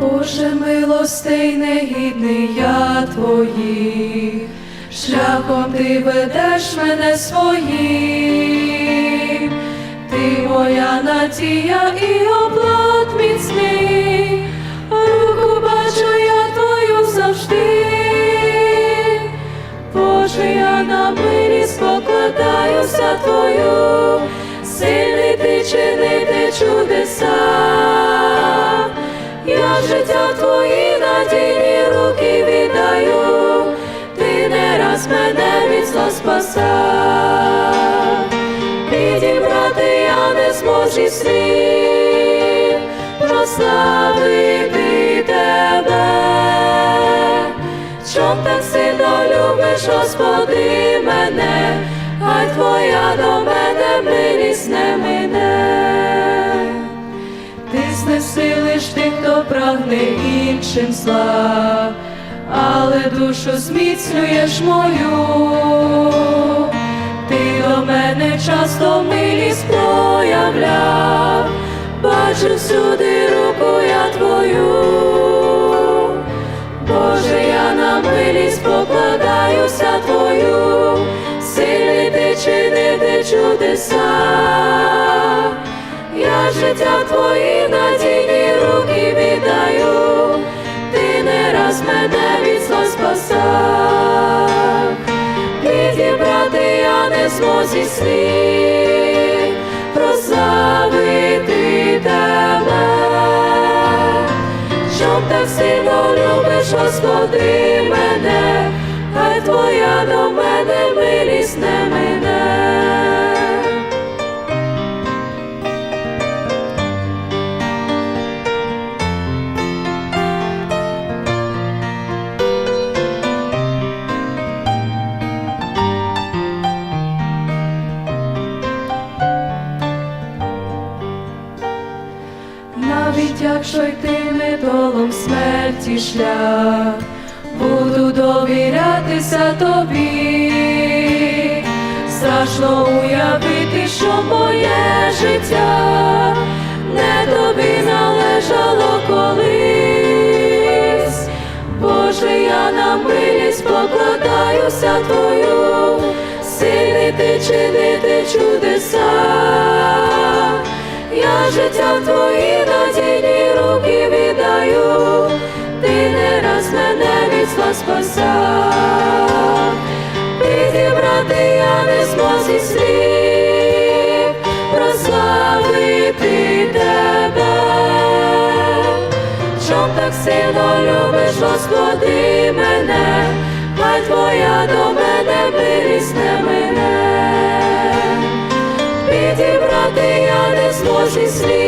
Боже милостей, негідний я твоїх, шляхом ти ведеш мене своїм, ти моя надія і оплат міцний, руку бачу я твою завжди. Боже, я на милість покладаюся твою, сильний ти чинити чудеса. Життя твої надійні руки віддаю, ти не раз мене зла спасав. Підібрати я не зможу слів, прославити тебе. Чом так сильно любиш, Господи, мене, хай твоя до мене прагне іншим зла, але душу зміцнюєш мою. Ти до мене часто милість проявляв, бачу всюди руку я твою. Боже, я на милість покладаюся твою, сильний ти чинити чудеса. Я життя твої надійні я не змозі слів, прославити тебе. Щоб так сильно любиш, Господи, мене, хай твоя до Навіть якщо йтиме долом смерті шлях, буду довірятися тобі, страшно уявити, що моє життя не тобі належало колись. Боже, я на милість покладаюся твою, спасав, підібрати я не змозі слів, прославити тебе, щоб так сильно любиш, Господи, мене, хай твоя до мене милість не мине підібрати я не зможу слів,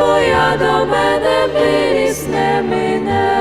твоя до мене милість не.